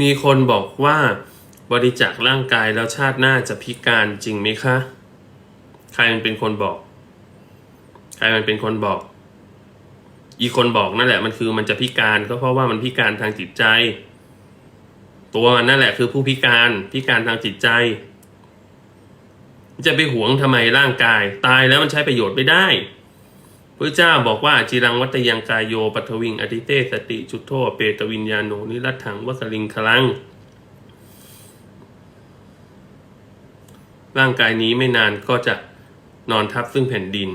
มีคนบอกว่าบริจาคร่างกายแล้วชาติหน้าจะพิการจริงไหมคะ ใครมันเป็นคนบอก ใครมันเป็นคนบอก อีคนบอกนั่นแหละมันคือมันจะพิการก็เพราะว่ามันพิการทางจิตใจ ตัวมันนั่นแหละคือผู้พิการพิการทางจิตใจจะไปหวงทำไมร่างกาย ตายแล้วมันใช้ประโยชน์ไม่ได้ พระเจ้าบอกว่าจิรังวัตยังกายโยปัทวิงอติเตสติจุทโธเปตวิญญาโนนิรัตถังวัสลิงคลัง ร่างกายนี้ไม่นานก็จะนอนทับซึ่งแผ่นดิน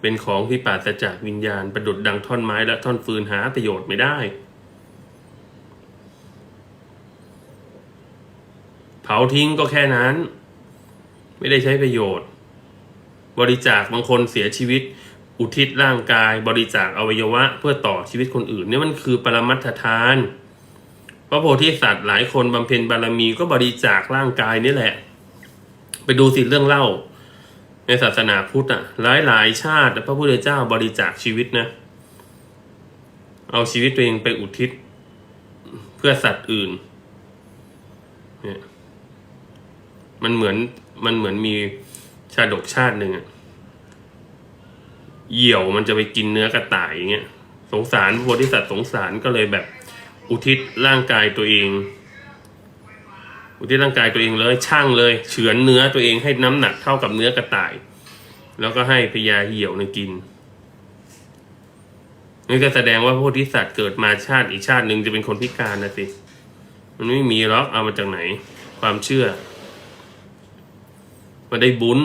เป็นของที่ปราศจากวิญญาณประดุดดังท่อนไม้และท่อนฟืนหาประโยชน์ไม่ได้ เผาทิ้งก็แค่นั้น ไม่ได้ใช้ประโยชน์ บริจาคบางคนเสียชีวิต อุทิศร่างกาย บริจาคอวัยวะ เพื่อต่อชีวิตคนอื่นนี่มันคือปรมัตถทาน พระโพธิสัตว์หลายคนบำเพ็ญบารมีก็บริจาคร่างกายนี่แหละ ไปดูสิเรื่องเล่า ในศาสนาพุทธอะหลายหลายชาติ พระพุทธเจ้าบริจาคชีวิตนะ เอาชีวิตตัวเองไปอุทิศ เพื่อสัตว์อื่นเนี่ยมันเหมือนมันเหมือนมี ชาดกชาติหนึ่งอะเหยี่ยวมันจะไปกินเนื้อกระต่ายอย่างเงี้ยสงสารพระโพธิสัตว์สงสารก็เลยแบบอุทิศร่างกายตัวเอง อุทิศร่างกายตัวเองเลยช่างเลย เฉือนเนื้อตัวเองให้น้ำหนักเท่ากับเนื้อกระต่าย แล้วก็ให้พญาเหี่ยวในกินนี่ก็แสดงว่าพระโพธิสัตว์เกิดมาชาติอีกชาติหนึ่งจะเป็นคนพิการนะสิมันไม่มีหรอกเอามาจากไหน ความเชื่อ มันได้บุญ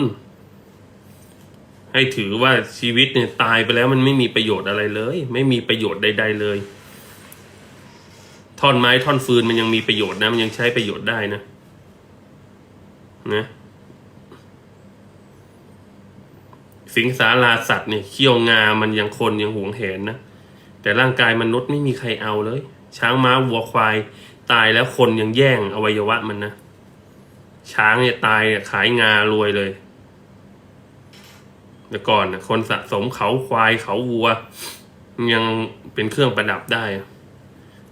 ให้ถือว่าชีวิตเนี่ยตายไปแล้วมันไม่มีประโยชน์อะไรเลย ไม่มีประโยชน์ใด ๆ เลยท่อนไม้ท่อนฟืนมันยังมีประโยชน์นะ มันยังใช้ประโยชน์ได้นะนะสิงสาราสัตว์เนี่ยเขี้ยวงา มันยังคนยังหวงแหนนะ แต่ร่างกายมนุษย์ไม่มีใครเอาเลย ช้างม้าวัวควาย ตายแล้วคนยังแย่งอวัยวะมันนะ ช้างเนี่ยตายเนี่ยขายงารวยเลยแต่ก่อนนะคนสะสมเขาควายเขาวัว ยังเป็นเครื่องประดับได้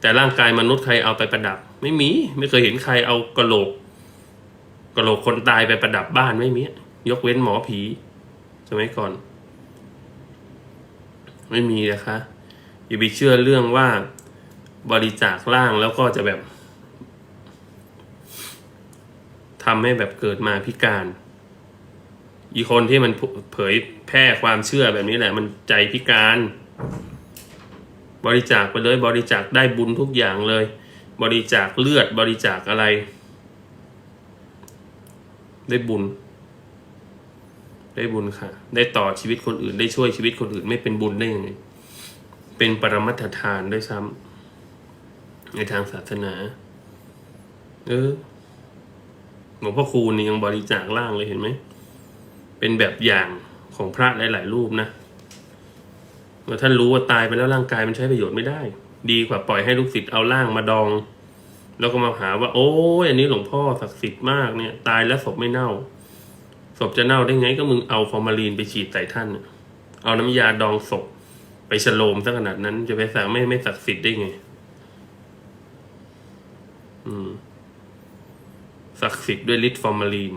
แต่ร่างกายมนุษย์ใครเอาไปประดับ ไม่มี ไม่เคยเห็นใครเอากระโหลกกระโหลกคนตายไปประดับบ้านไม่มี ยกเว้นหมอผีสมัยก่อน ไม่มีนะคะอย่าไปเชื่อเรื่องว่าบริจาคร่างแล้วก็จะแบบ ทำให้แบบเกิดมาพิการ อีคนที่มันเผยแพร่ความเชื่อแบบนี้แหละ มันใจพิการ บริจาคไปเลยบริจาคได้บุญทุกอย่างเลย บริจาคเลือดบริจาคอะไร ได้บุญ ได้บุญค่ะ ได้ต่อชีวิตคนอื่น ได้ช่วยชีวิตคนอื่น ไม่เป็นบุญได้ยังไงเป็นปรมัตถทานด้วยซ้ำในทางศาสนา เออ หลวงพ่อคูณนี่ยังบริจาคร่างเลยเห็นไหม เป็นแบบอย่างของพระหลาย ๆ รูปนะเมื่อท่านรู้ว่าตายไปแล้วร่างกายมันใช้ประโยชน์ไม่ได้ ดีกว่าปล่อยให้ลูกศิษย์เอาร่างมาดอง แล้วก็มาหาว่า โอ้ยอันนี้หลวงพ่อศักดิ์สิทธิ์มากเนี่ย ตายแล้วศพไม่เน่าศพจะเน่าได้ไงก็มึงเอาฟอร์มาลีนไปฉีดใส่ท่านเอาน้ำยาดองศพไปฉโลมซะขนาดนั้น จะไปสั่งไม่ไม่ศักดิ์สิทธิ์ได้ไง อืม ศักดิ์สิทธิ์ด้วยฤทธิ์ฟอร์มาลีน